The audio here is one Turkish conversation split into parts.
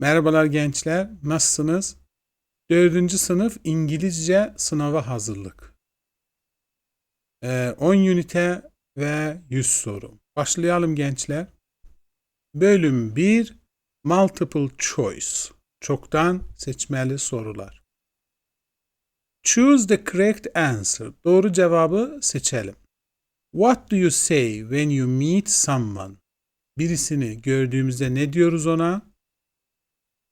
Merhabalar gençler, nasılsınız? Dördüncü sınıf İngilizce sınava hazırlık. Ee, 10 ünite ve 100 soru. Başlayalım gençler. Bölüm 1 Multiple Choice. Çoktan seçmeli sorular. Choose the correct answer. Doğru cevabı seçelim. What do you say when you meet someone? Birisini gördüğümüzde ne diyoruz ona?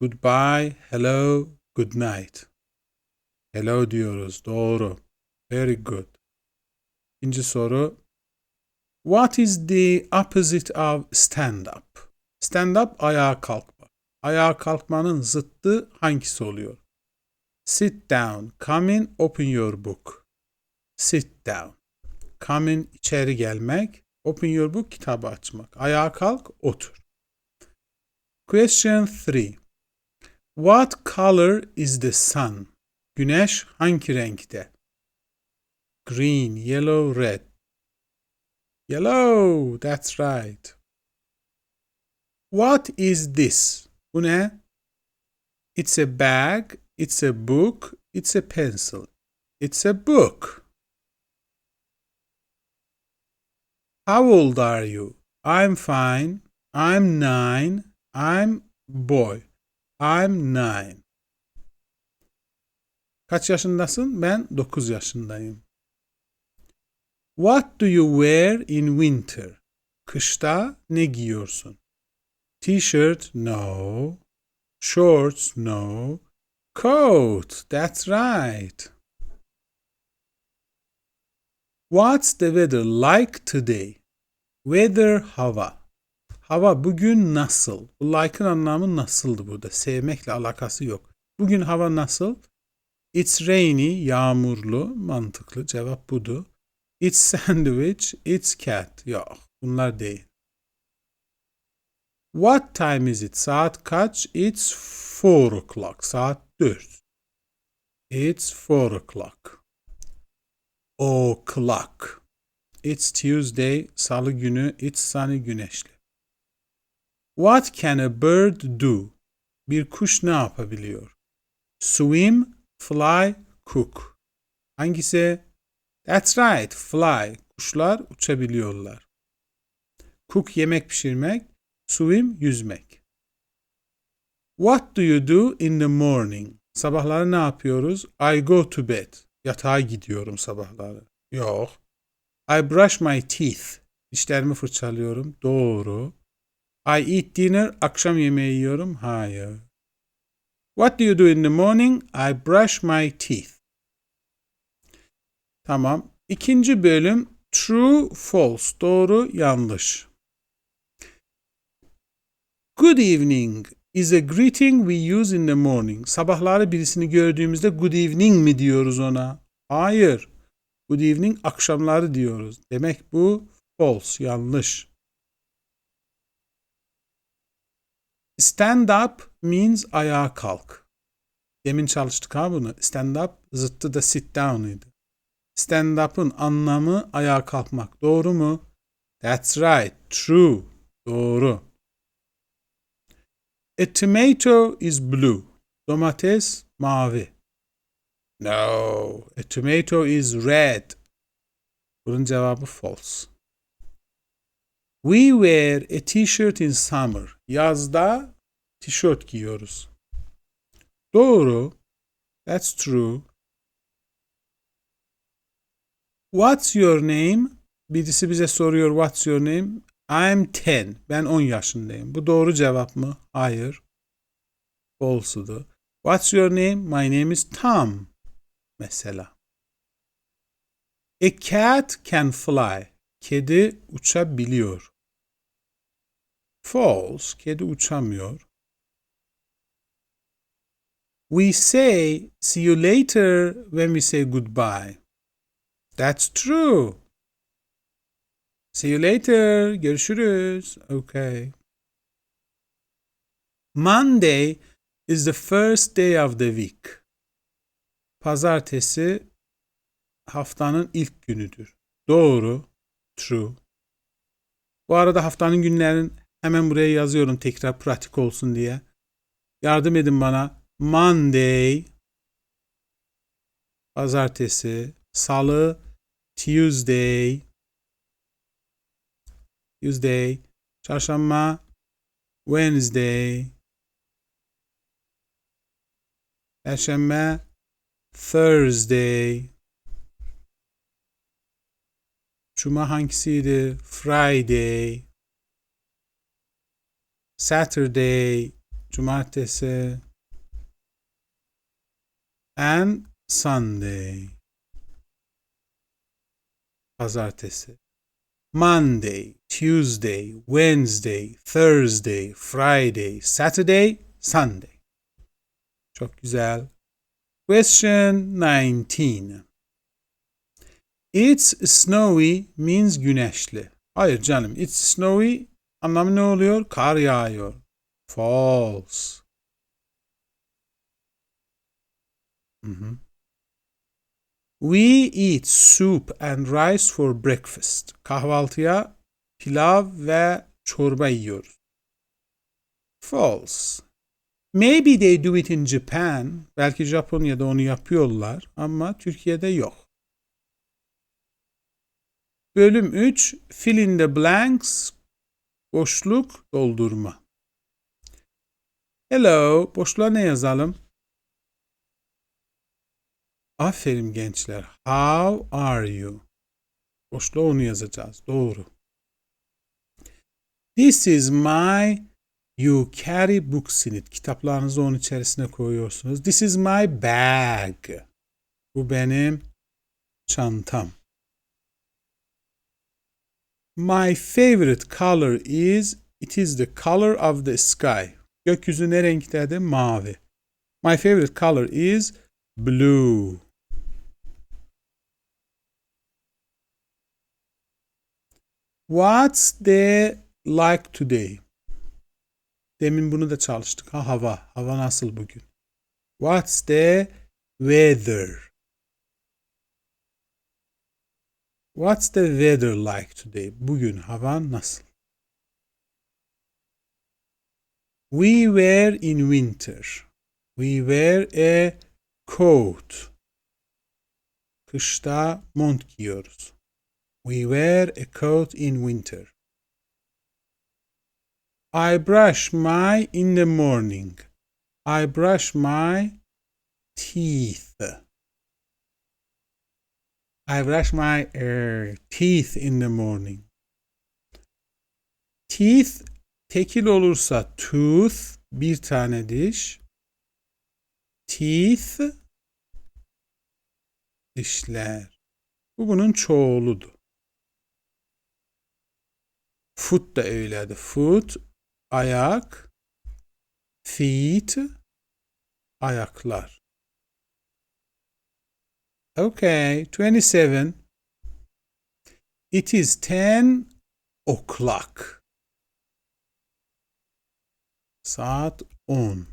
Goodbye, hello, good night. Hello diyoruz. Doğru. Very good. İkinci soru. What is the opposite of stand up? Stand up ayağa kalkma. Ayağa kalkmanın zıttı hangisi oluyor? Sit down. Come in, open your book. Sit down. Come in, içeri gelmek. Open your book, kitabı açmak. Ayağa kalk, otur. Question 3. What color is the sun? Güneş hangi renkte? Green, yellow, red. Yellow, that's right. What is this? Bu ne? It's a bag, it's a book, it's a pencil. It's a book. How old are you? I'm fine. I'm nine. I'm boy. I'm nine. Kaç yaşındasın? Ben 9 yaşındayım. What do you wear in winter? Kışta ne giyiyorsun? T-shirt? No. Shorts? No. Coat? That's right. What's the weather like today? Weather hava. Hava bugün nasıl? Bu like'ın anlamı nasıldı burada? Sevmekle alakası yok. Bugün hava nasıl? It's rainy, yağmurlu. Mantıklı cevap budu. It's sandwich, it's cat. Yok, bunlar değil. What time is it? Saat kaç? It's four o'clock. Saat dört. It's four o'clock. O'clock. It's Tuesday, salı günü. It's sunny, güneşli. What can a bird do? Bir kuş ne yapabiliyor? Swim, fly, cook. Hangisi? That's right, fly. Kuşlar uçabiliyorlar. Cook yemek pişirmek, swim yüzmek. What do you do in the morning? Sabahları ne yapıyoruz? I go to bed. Yatağa gidiyorum sabahları. Yok. I brush my teeth. Dişlerimi fırçalıyorum. Doğru. I eat dinner. Akşam yemeği yiyorum. Hayır. What do you do in the morning? I brush my teeth. Tamam. İkinci bölüm true, false. Doğru, yanlış. Good evening is a greeting we use in the morning. Sabahları birisini gördüğümüzde good evening mi diyoruz ona? Hayır. Good evening akşamları diyoruz. Demek bu false, yanlış. Stand up means ayağa kalk. Demin çalıştık ha bunu. Stand up zıttı da sit down idi. Stand up'ın anlamı ayağa kalkmak. Doğru mu? That's right. True. Doğru. A tomato is blue. Domates mavi. No. A tomato is red. Bunun cevabı false. We wear a t-shirt in summer. Yazda tişört giyiyoruz. Doğru. That's true. What's your name? Birisi bize soruyor what's your name? I'm 10. Ben 10 yaşındayım. Bu doğru cevap mı? Hayır. False'udu. What's your name? My name is Tom. Mesela. A cat can fly. Kedi uçabiliyor. False. Kedi uçamıyor. We say see you later when we say goodbye. That's true. See you later. Görüşürüz. Okay. Monday is the first day of the week. Pazartesi haftanın ilk günüdür. Doğru. True. Bu arada haftanın günlerin hemen buraya yazıyorum tekrar pratik olsun diye. Yardım edin bana. Monday. Pazartesi. Salı. Tuesday. Tuesday. Çarşamba. Wednesday. Perşembe. Thursday. Cuma hangisiydi? Friday. Saturday. Cumartesi. And Sunday. Pazartesi. Monday, Tuesday, Wednesday, Thursday, Friday, Saturday, Sunday. Çok güzel. Question 19. It's snowy means güneşli. Hayır canım. It's snowy anlamı ne oluyor? Kar yağıyor. Hı hı. We eat soup and rice for breakfast. Kahvaltıya pilav ve çorba yiyoruz. False. Maybe they do it in Japan. Belki Japonya'da onu yapıyorlar ama Türkiye'de yok. Bölüm 3 Fill in the blanks boşluk doldurma. Hello, boşluğa ne yazalım? Aferin gençler. How are you? Boşluğa onu yazacağız. Doğru. This is my you carry books in it. Kitaplarınızı onun içerisine koyuyorsunuz. This is my bag. Bu benim çantam. My favorite color is it is the color of the sky. Gökyüzü ne renktedir? Mavi. My favorite color is blue. What's the like today? Demin bunu da çalıştık. Ha hava. Hava nasıl bugün? What's the weather? What's the weather like today? Bugün hava nasıl? We were in winter. We wear a coat. Kışta mont giyiyoruz. We wear a coat in winter. I brush my in the morning. I brush my teeth. I brush my uh, teeth in the morning. Teeth tekil olursa tooth bir tane diş. Teeth dişler. Bu bunun çoğuludu. Foot da öyleydi. Foot ayak. Feet ayaklar. Okay, 27. It is 10 o'clock. Saat 10.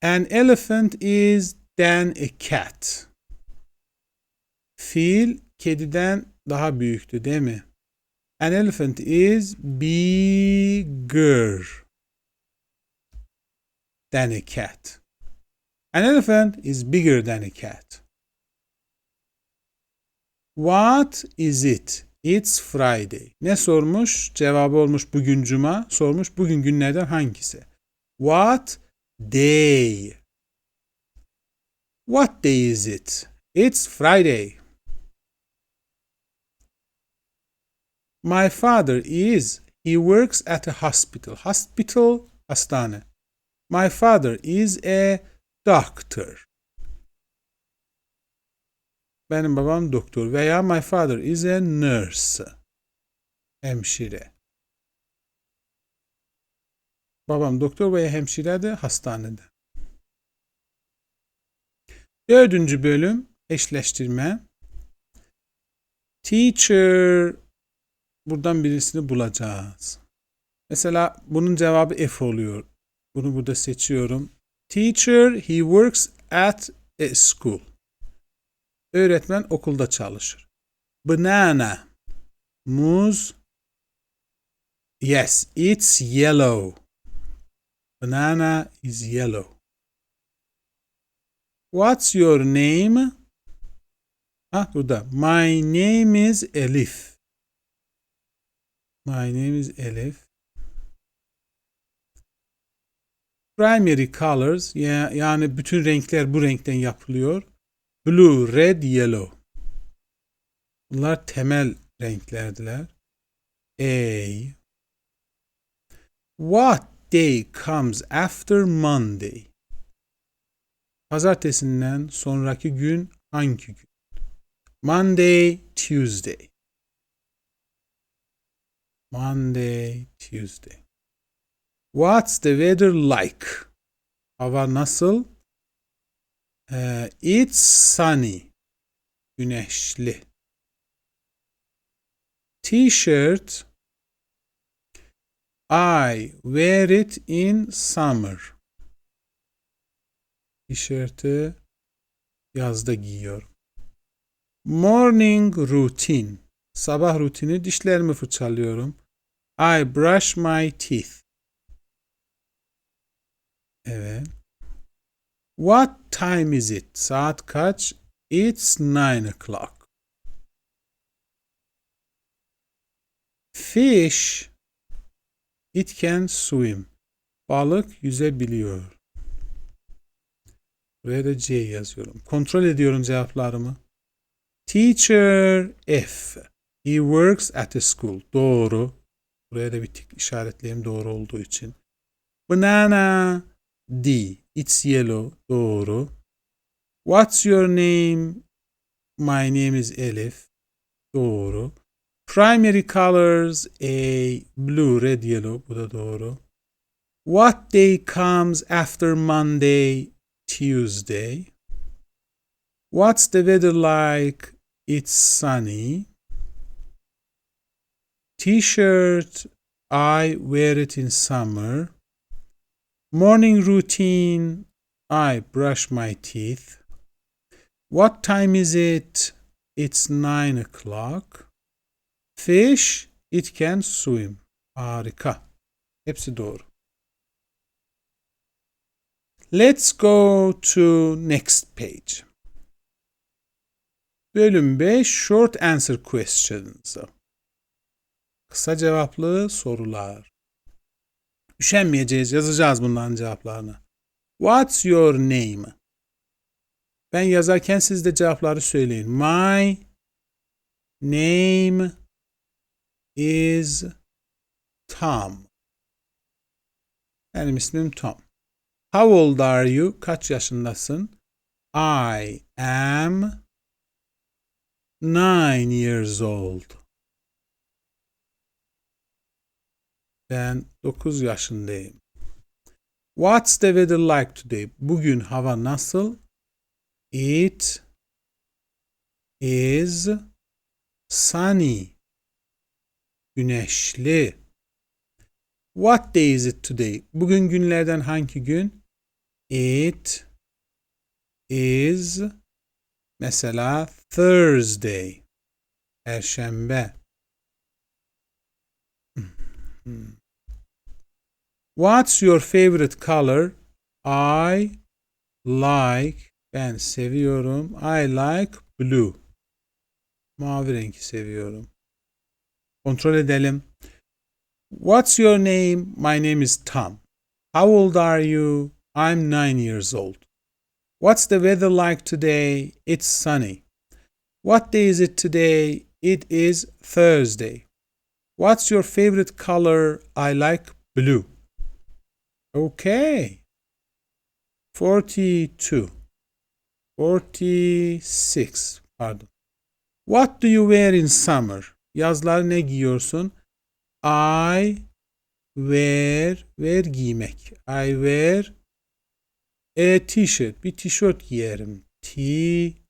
An elephant is than a cat. Fil kediden daha büyüktü değil mi? An elephant is bigger than a cat. An elephant is bigger than a cat. What is it? It's Friday. Ne sormuş? Cevabı olmuş bugün cuma. Sormuş bugün günlerden hangisi? What day? What day is it? It's Friday. My father is. He works at a hospital. Hospital, hastane. My father is a doctor. Benim babam doktor veya my father is a nurse. Hemşire. Babam doktor veya hemşire de hastanede. Dördüncü bölüm eşleştirme. Teacher buradan birisini bulacağız. Mesela bunun cevabı F oluyor. Bunu burada seçiyorum. Teacher, he works at a school. Öğretmen okulda çalışır. Banana. Muz. Yes, it's yellow. Banana is yellow. What's your name? Ah burada. My name is Elif. My name is Elif. Primary colors ya- yani bütün renkler bu renkten yapılıyor. Blue, red, yellow. Bunlar temel renklerdiler. A. What day comes after Monday? Pazartesinden sonraki gün hangi gün? Monday, Tuesday. Monday, Tuesday. What's the weather like? Hava nasıl? Ee, it's sunny. Güneşli. T-shirt. I wear it in summer. Tişörtü yazda giyiyorum. Morning routine. Sabah rutini dişlerimi fırçalıyorum. I brush my teeth. Evet. What time is it? Saat kaç? It's nine o'clock. Fish. It can swim. Balık yüzebiliyor. Buraya da C yazıyorum. Kontrol ediyorum cevaplarımı. Teacher F. He works at a school. Doğru. Buraya da bir tik işaretleyeyim doğru olduğu için. Banana D. It's yellow. Doğru. What's your name? My name is Elif. Doğru. Primary colors A. Blue, red, yellow. Bu da doğru. What day comes after Monday? Tuesday. What's the weather like? It's sunny. T-shirt. I wear it in summer. Morning routine. I brush my teeth. What time is it? It's nine o'clock. Fish. It can swim. Harika. Hepsi doğru. Let's go to next page. Bölüm 5 Short Answer Questions. Kısa cevaplı sorular. Üşenmeyeceğiz, yazacağız bunların cevaplarını. What's your name? Ben yazarken siz de cevapları söyleyin. My name is Tom. Benim ismim Tom. How old are you? Kaç yaşındasın? I am nine years old. Ben 9 yaşındayım. What's the weather like today? Bugün hava nasıl? It is sunny. Güneşli. What day is it today? Bugün günlerden hangi gün? It is mesela Thursday. Perşembe. What's your favorite color? I like ben seviyorum. I like blue. Mavi rengi seviyorum. Kontrol edelim. What's your name? My name is Tom. How old are you? I'm nine years old. What's the weather like today? It's sunny. What day is it today? It is Thursday. What's your favorite color? I like blue. Okay. 42. 46. Pardon. What do you wear in summer? Yazlar ne giyiyorsun? I wear, wear giymek. I wear a t-shirt. Bir tişört giyerim. T-shirt.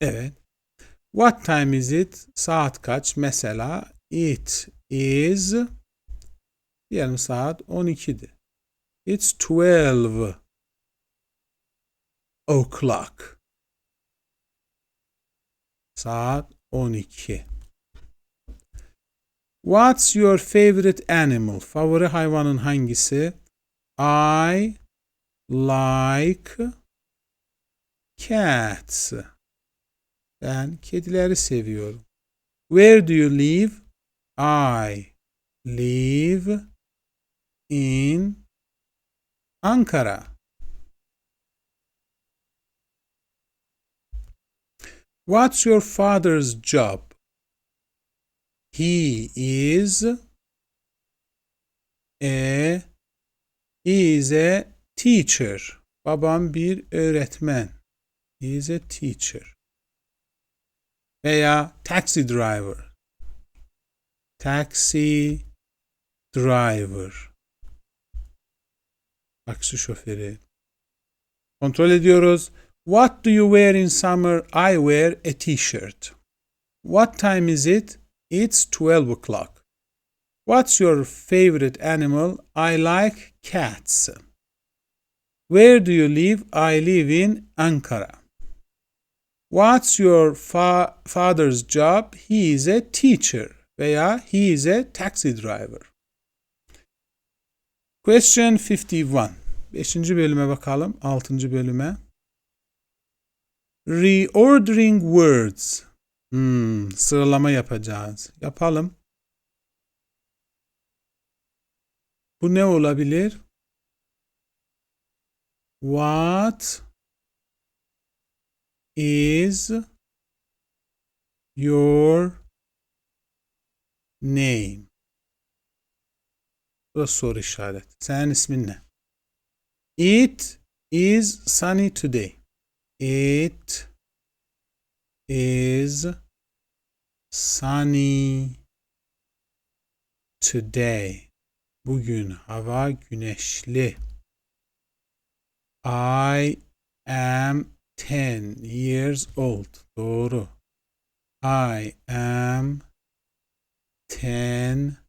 Evet. What time is it? Saat kaç? Mesela it is diyelim saat 12'di. It's 12 o'clock. Saat 12. What's your favorite animal? Favori hayvanın hangisi? I like cats. Ben kedileri seviyorum. Where do you live? I live in Ankara. What's your father's job? He is a he is a teacher. Babam bir öğretmen. He is a teacher. Veya taxi driver. Taxi driver. Taksi şoförü. Kontrol ediyoruz. What do you wear in summer? I wear a t-shirt. What time is it? It's 12 o'clock. What's your favorite animal? I like cats. Where do you live? I live in Ankara. What's your fa- father's job? He is a teacher veya he is a taxi driver. Question 51. Beşinci bölüme bakalım. Altıncı bölüme. Reordering words. Hmm, sıralama yapacağız. Yapalım. Bu ne olabilir? What is your name? Bu da soru işareti. Senin ismin ne? It is sunny today. It is sunny today. Bugün hava güneşli. I am 10 years old. Doğru. I am 10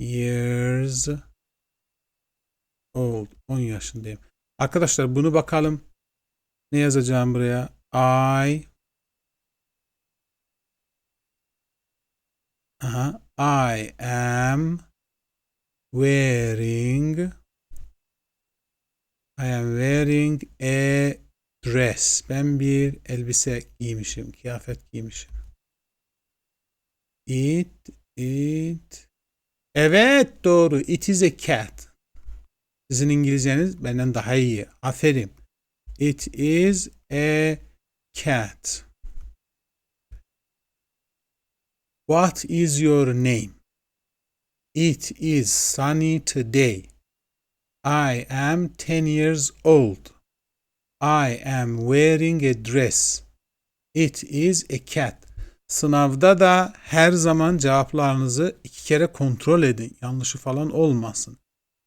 years old. 10 yaşındayım. Arkadaşlar bunu bakalım. Ne yazacağım buraya? I Aha, I am wearing I am wearing a dress. Ben bir elbise giymişim, kıyafet giymişim. It, it. Evet doğru. It is a cat. Sizin İngilizceniz benden daha iyi. Aferin. It is a cat. What is your name? It is sunny today. I am 10 years old. I am wearing a dress. It is a cat. Sınavda da her zaman cevaplarınızı iki kere kontrol edin. Yanlışı falan olmasın.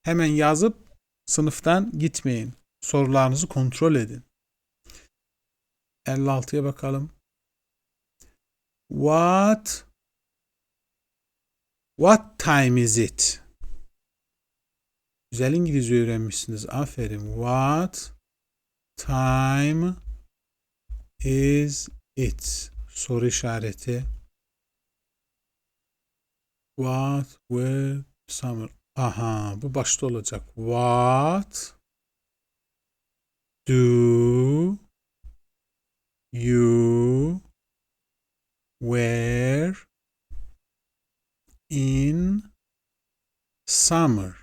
Hemen yazıp sınıftan gitmeyin. Sorularınızı kontrol edin. 56'ya bakalım. What What time is it? Güzel İngilizce öğrenmişsiniz. Aferin. What time is it? Soru işareti. What were summer? Aha bu başta olacak. What do you wear in summer?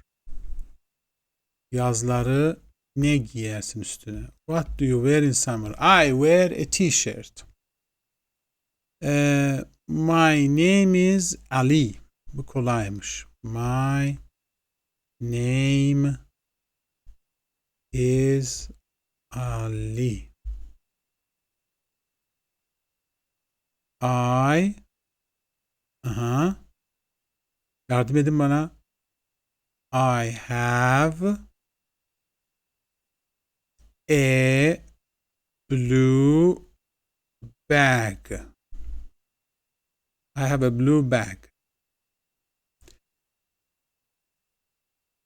Yazları ne giyersin üstüne? What do you wear in summer? I wear a t-shirt. Ee, my name is Ali. Bu kolaymış. My name is Ali. I Aha. Yardım edin bana. I have a blue bag. I have a blue bag.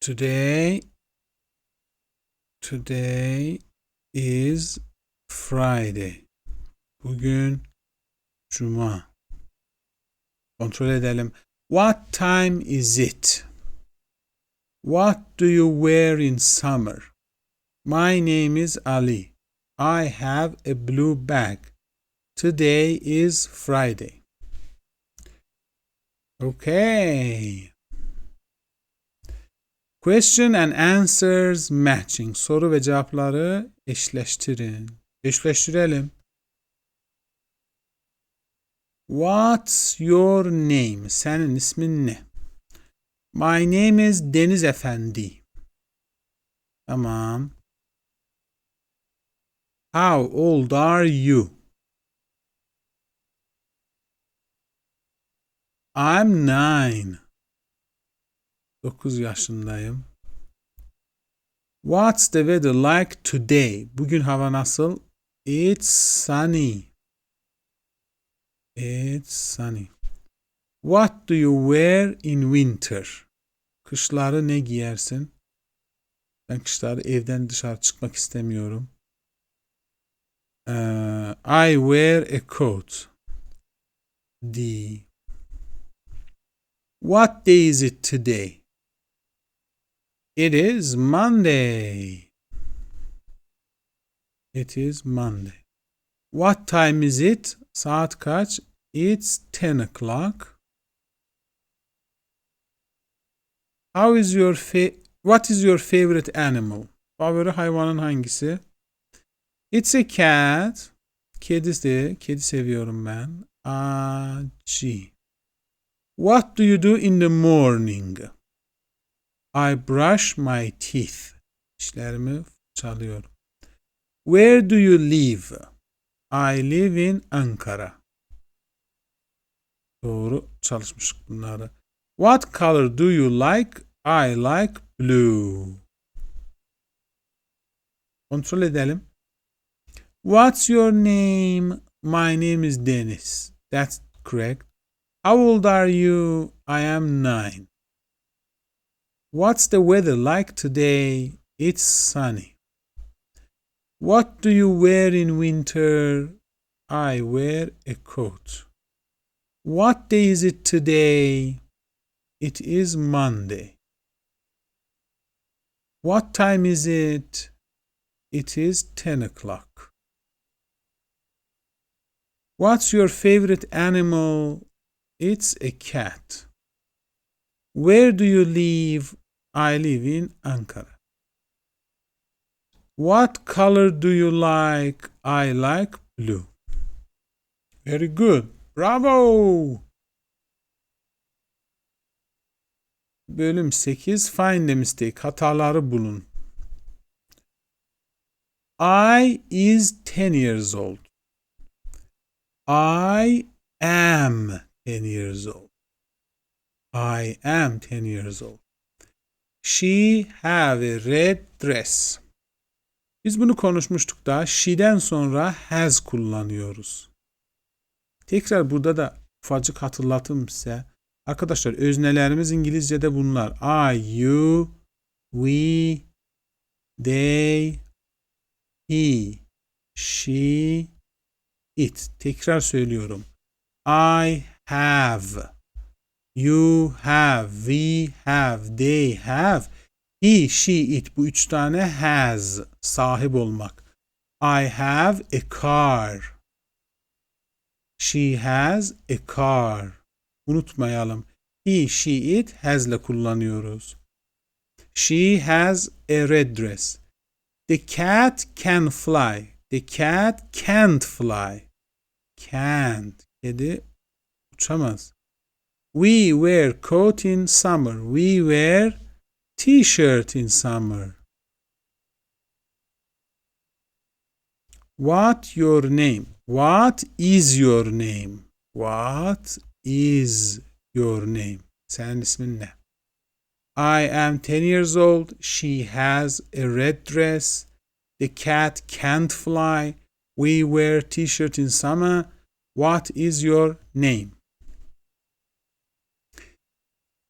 Today Today is Friday. Bugün Cuma. Kontrol edelim. What time is it? What do you wear in summer? My name is Ali. I have a blue bag. Today is Friday. Okay. Question and answers matching. Soru ve cevapları eşleştirin. Eşleştirelim. What's your name? Senin ismin ne? My name is Deniz Efendi. Tamam. How old are you? I'm nine. 9 yaşındayım. What's the weather like today? Bugün hava nasıl? It's sunny. It's sunny. What do you wear in winter? Kışları ne giyersin? Ben kışları evden dışarı çıkmak istemiyorum. Uh, I wear a coat. D. What day is it today? It is Monday. It is Monday. What time is it? Saat kaç? It's 10 o'clock. How is your fa- What is your favorite animal? Favori hayvanın hangisi? It's a cat. Kedisi. Kedi seviyorum ben. A, G. What do you do in the morning? I brush my teeth. Dişlerimi fırçalıyorum. Where do you live? I live in Ankara. Doğru çalışmıştık bunları. What color do you like? I like blue. Kontrol edelim. What's your name? My name is Dennis. That's correct. How old are you? I am nine. What's the weather like today? It's sunny. What do you wear in winter? I wear a coat. What day is it today? It is Monday. What time is it? It is 10 o'clock. What's your favorite animal? It's a cat. Where do you live? I live in Ankara. What color do you like? I like blue. Very good. Bravo. Bölüm 8 Find the mistake. Hataları bulun. I is 10 years old. I am 10 years old. I am 10 years old. She have a red dress. Biz bunu konuşmuştuk da she'den sonra has kullanıyoruz. Tekrar burada da ufacık hatırlatım size. Arkadaşlar öznelerimiz İngilizce'de bunlar. I, you, we, they, he, she, it. Tekrar söylüyorum. I have. You have. We have. They have. He, she, it. Bu üç tane has. Sahip olmak. I have a car. She has a car. Unutmayalım. He, she, it has'le kullanıyoruz. She has a red dress. The cat can fly. The cat can't fly. Can't. Kedi We wear coat in summer. We wear t-shirt in summer. What your name? What is your name? What is your name? Senin ismin ne? I am 10 years old. She has a red dress. The cat can't fly. We wear t-shirt in summer. What is your name?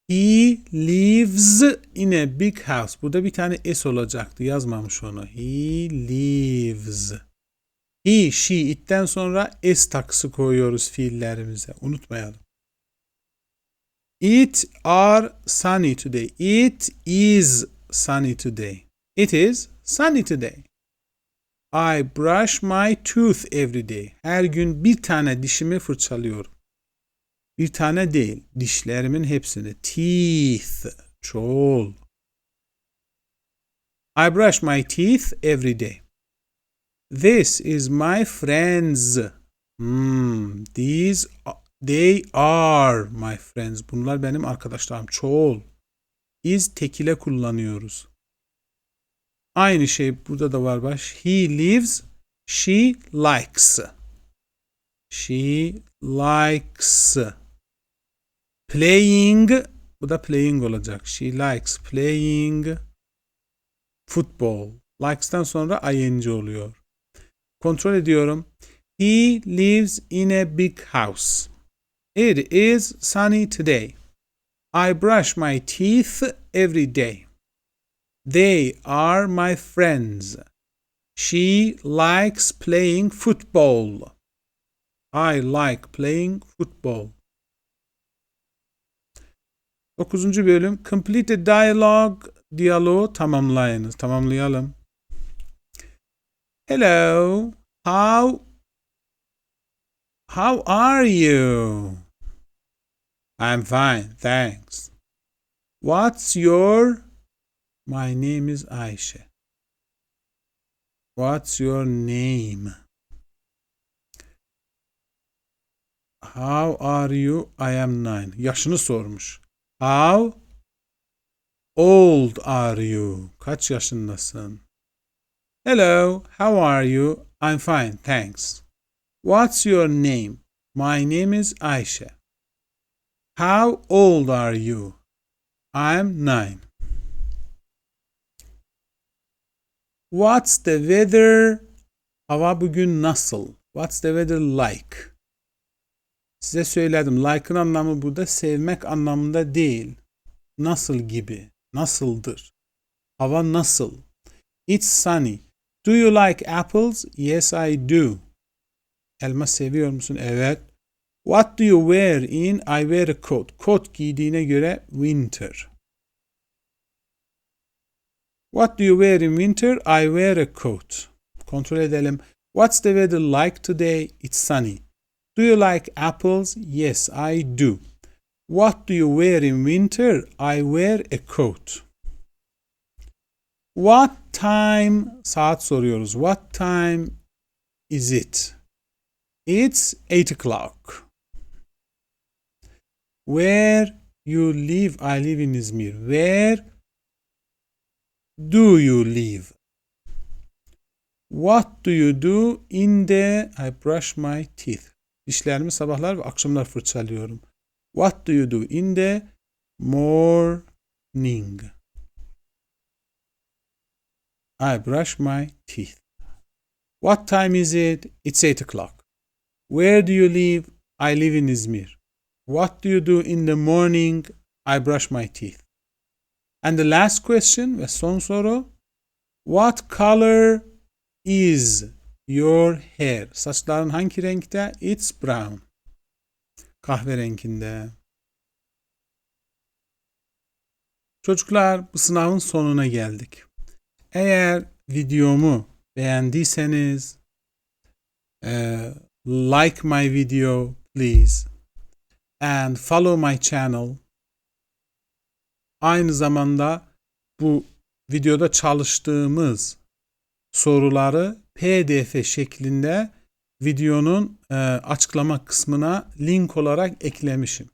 He lives in a big house. Burada bir tane S olacaktı. Yazmamış onu. He lives. He, she, it'ten sonra S takısı koyuyoruz fiillerimize. Unutmayalım. It are sunny today. It is sunny today. It is sunny today. I brush my tooth every day. Her gün bir tane dişimi fırçalıyorum. Bir tane değil, dişlerimin hepsini. Teeth, çoğul. I brush my teeth every day. This is my friends. Hmm, these they are my friends. Bunlar benim arkadaşlarım. Çoğul. Is tekile kullanıyoruz. Aynı şey burada da var baş. He lives, she likes. She likes playing bu da playing olacak. She likes playing football. Likes'tan sonra ing oluyor. Kontrol ediyorum. He lives in a big house. It is sunny today. I brush my teeth every day. They are my friends. She likes playing football. I like playing football. Dokuzuncu bölüm. Complete the dialogue. Diyaloğu tamamlayınız. Tamamlayalım. Hello. How How are you? I'm fine, thanks. What's your My name is Ayşe. What's your name? How are you? I am nine. Yaşını sormuş. How old are you? Kaç yaşındasın? Hello, how are you? I'm fine, thanks. What's your name? My name is Ayşe. How old are you? I'm nine. What's the weather? Hava bugün nasıl? What's the weather like? Size söyledim. Like'ın anlamı burada sevmek anlamında değil. Nasıl gibi. Nasıldır? Hava nasıl? It's sunny. Do you like apples? Yes, I do. Elma seviyor musun? Evet. What do you wear in? I wear a coat. Coat giydiğine göre winter. What do you wear in winter? I wear a coat. Kontrol edelim. What's the weather like today? It's sunny. Do you like apples? Yes, I do. What do you wear in winter? I wear a coat. What time? Saat soruyoruz. What time is it? It's 8 o'clock. Where you live? I live in Izmir. Where do you live? What do you do in the I brush my teeth. Dişlerimi sabahlar ve akşamlar fırçalıyorum. What do you do in the morning? I brush my teeth. What time is it? It's 8 o'clock. Where do you live? I live in Izmir. What do you do in the morning? I brush my teeth. And the last question ve son soru. What color is your hair? Saçların hangi renkte? It's brown. Kahverenginde. Çocuklar bu sınavın sonuna geldik. Eğer videomu beğendiyseniz uh, like my video please and follow my channel Aynı zamanda bu videoda çalıştığımız soruları PDF şeklinde videonun e, açıklama kısmına link olarak eklemişim.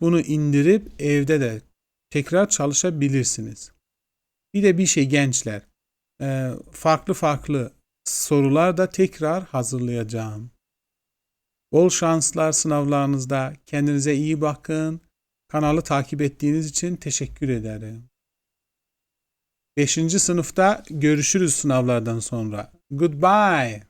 Bunu indirip evde de tekrar çalışabilirsiniz. Bir de bir şey gençler, e, farklı farklı sorular da tekrar hazırlayacağım. Bol şanslar sınavlarınızda. Kendinize iyi bakın. Kanalı takip ettiğiniz için teşekkür ederim. 5. sınıfta görüşürüz sınavlardan sonra. Goodbye.